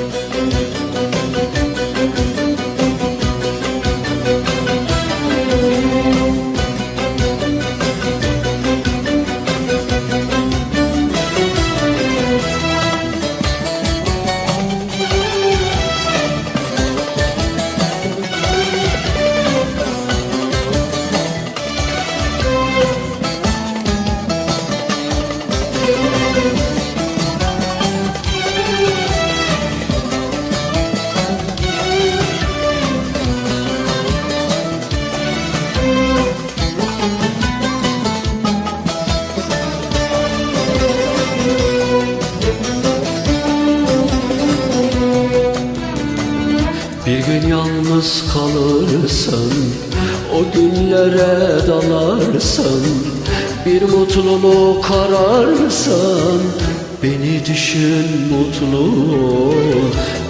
Música Bir gün yalnız kalırsan O günlere dalarsan Bir mutluluk ararsan Beni düşün mutlu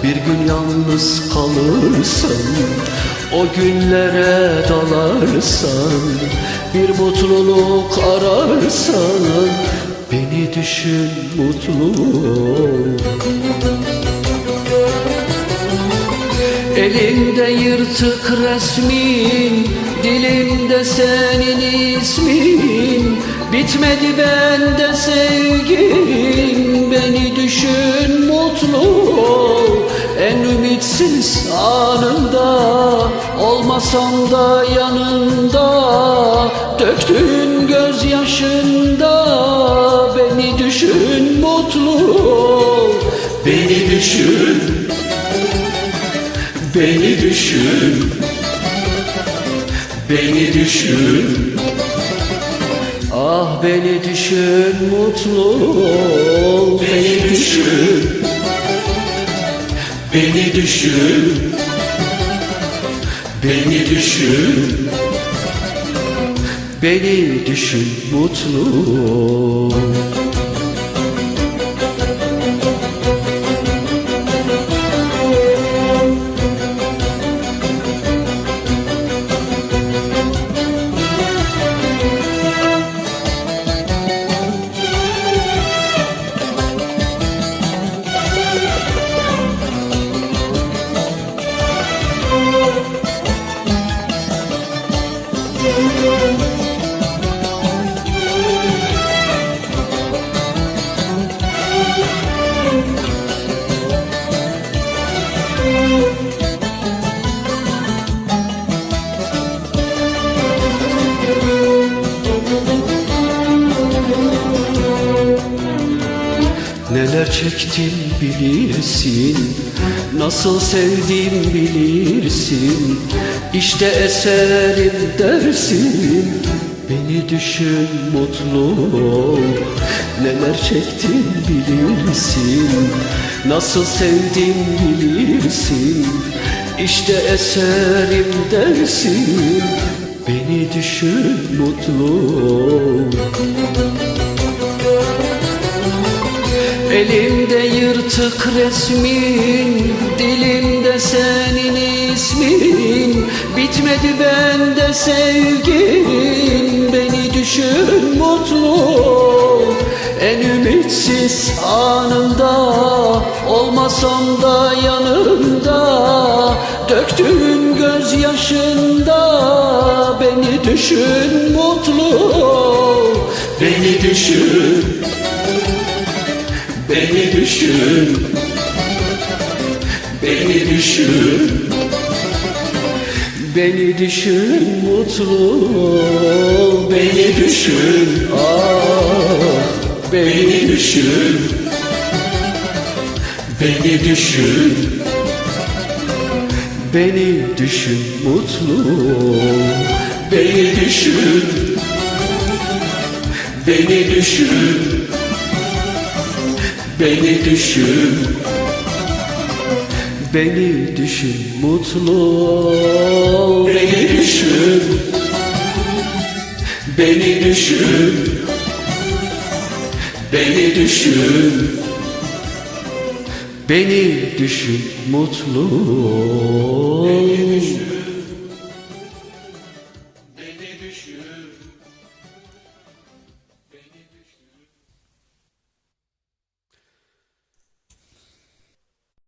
Bir gün yalnız kalırsan O günlere dalarsan Bir mutluluk ararsan Beni düşün mutlu Elimde yırtık resmin Dilimde senin ismin. Bitmedi bende sevgin Beni düşün mutlu ol. En ümitsiz anında Olmasam da yanında. Döktüğün gözyaşında Beni düşün mutlu ol. Beni düşün Beni düşün. Beni düşün. Ah beni düşün mutlu ol. Beni düşün. Beni düşün. Beni düşün. Beni düşün mutlu ol çektim bilirsin. Nasıl sevdim bilirsin. İşte eserim dersin. Beni düşün mutlu ol. Neler çektim bilirsin. Nasıl sevdim bilirsin. İşte eserim dersin. Beni düşün mutlu ol Elimde yırtık resmin Dilimde senin ismin. Bitmedi bende sevgin Beni düşün mutlu. En ümitsiz anında Olmasam da yanında Döktüğün gözyaşında Beni düşün mutlu. Beni düşün Beni düşün. Beni düşün. Beni düşün mutlu Beni düşün. Ah Beni düşün. Beni düşün. Beni düşün mutlu Beni düşün. Beni düşün Beni düşün. Beni düşün mutlu ol. Beni düşün. Beni düşün. Beni düşün. Beni düşün mutlu ol. Beni düşün. Beni düşün.